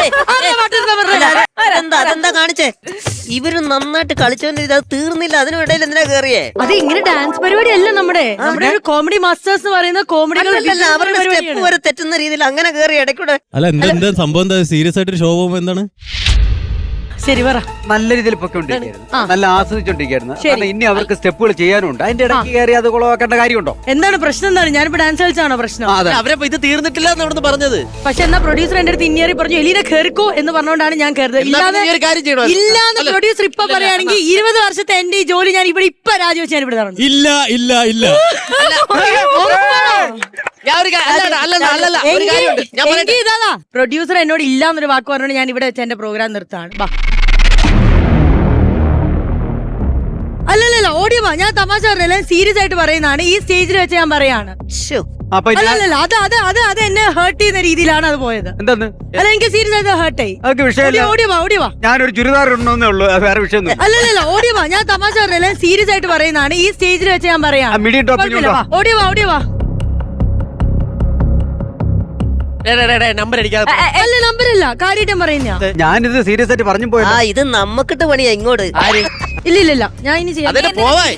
അതെന്താ അതെന്താ കാണിച്ചേ? ഇവർ നന്നായിട്ട് കളിച്ചോണ്ടിരുന്നത് അത് തീർന്നില്ല അതിനിടയിൽ എന്തിനാ കേറിയേ? അത് ഇങ്ങനെ ഡാൻസ് പരിപാടി അല്ല നമ്മുടെ നമ്മുടെ ഒരു കോമഡി മാസ്റ്റേഴ്സ് എന്ന് പറയുന്ന കോമഡി അവരുടെ സ്റ്റെപ്പ് വരെ തെറ്റുന്ന രീതിയിൽ അങ്ങനെ കേറി ഇടയ്ക്കൂടെ. അല്ല എന്താ സംഭവം എന്താ? സീരിയസ് ആയിട്ട് ഒരു ഷോ പോകുമ്പോ എന്താണ്? ശരി പറ. നല്ല രീതിയിൽ പൊക്കോണ്ടിരിക്കുകയായിരുന്നു നല്ല ആസ്വദിച്ചോണ്ടിരിക്കുകയായിരുന്നു. കാരണം ഇനി അവർക്ക് സ്റ്റെപ്പുകൾ ചെയ്യാനുണ്ട്. അതിന്റെ ഇടയ്ക്ക് കയറി അത് കുളവാക്കേണ്ട കാര്യമുണ്ടോ? എന്താണ് പ്രശ്നം എന്താണ്? ഞാനിപ്പോ ഡാൻസ് കളിച്ചാണോ പ്രശ്നം? അതെ. അവരെ ഇത് തീർന്നിട്ടില്ല എന്ന് അവിടുന്ന് പറഞ്ഞത്. പക്ഷെ എന്നാ പ്രൊഡ്യൂസർ എന്റെ അടുത്ത് ഇനിയറി പറഞ്ഞു എലീനെ കേറിക്കോ എന്ന് പറഞ്ഞുകൊണ്ടാണ് ഞാൻ കയറുന്നത് ഇല്ലാതെ ഒരു കാര്യം ചെയ്യണോ ഇല്ലാന്ന് പ്രൊഡ്യൂസർ ഇപ്പൊ പറയുകയാണെങ്കിൽ ഇരുപത് വർഷത്തെ എന്റെ ഈ ജോലി ഞാൻ ഇവിടെ ഇപ്പൊ രാജിവെച്ച് ഞാൻ ഇവിടെ ഇല്ല ഇല്ല ഇല്ല. ഒരു കാര്യമുണ്ട്. ഞാൻ പറയട്ടെ. ഇതാ പ്രൊഡ്യൂസർ എന്നോട് ഇല്ല എന്നൊരു വാക്ക് പറഞ്ഞോണ്ട് ഞാൻ ഇവിടെ വെച്ച് എന്റെ പ്രോഗ്രാം നിർത്താണ് ബാ. അല്ലല്ല ഓഡിയോ വാ. ഞാൻ തമാശ പറഞ്ഞല്ല സീരിയസ് ആയിട്ട് പറയുന്നതാണ്. ഈ സ്റ്റേജിൽ വെച്ച് ഞാൻ പറയാണ്. ശ്ശോ. അപ്പൊ ഞാൻ അല്ലല്ല അത് അത് അത് അത് എന്നെ ഹേർട്ട് ചെയ്യുന്ന രീതിയിലാണ് അത് പോയത്. എന്തെന്ന്? അല്ല എനിക്ക് സീരിയസ് ആയിട്ട് ഹേർട്ട് ആയി. അതൊക്കെ വിഷയമല്ല ഓഡിയോ വാ ഓഡിയോ വാ. ഞാനൊരു ചുരിദാർ ഇടണമെന്നേ ഉള്ളൂ. അത് വേറെ വിഷയമൊന്നും അല്ലല്ല ഓഡിയോ വാ. ഞാൻ തമാശ പറഞ്ഞല്ല സീരിയസ് ആയിട്ട് പറയുന്നതാണ്. ഈ സ്റ്റേജിൽ വെച്ച് ഞാൻ പറയാം ആ, medium top ഇഞ്ഞോട്ട് വാ. ഓഡിയോ വാ ഓഡിയോ വാ. നമ്പർ അടിക്കാതെ അല്ല നമ്പർ ഇല്ല കാര്യമായിട്ട് പറയുന്ന ഞാനിത് സീരിയസ് ആയിട്ട് പറഞ്ഞു ആ പോയത് ഇത് നമ്മക്കിട്ട് പണിയാ ഇങ്ങോട്ട്. ഇല്ല ഇല്ല ഇല്ല ഞാൻ ഇനി ചെയ്യാം. അതിന് പോവാൻ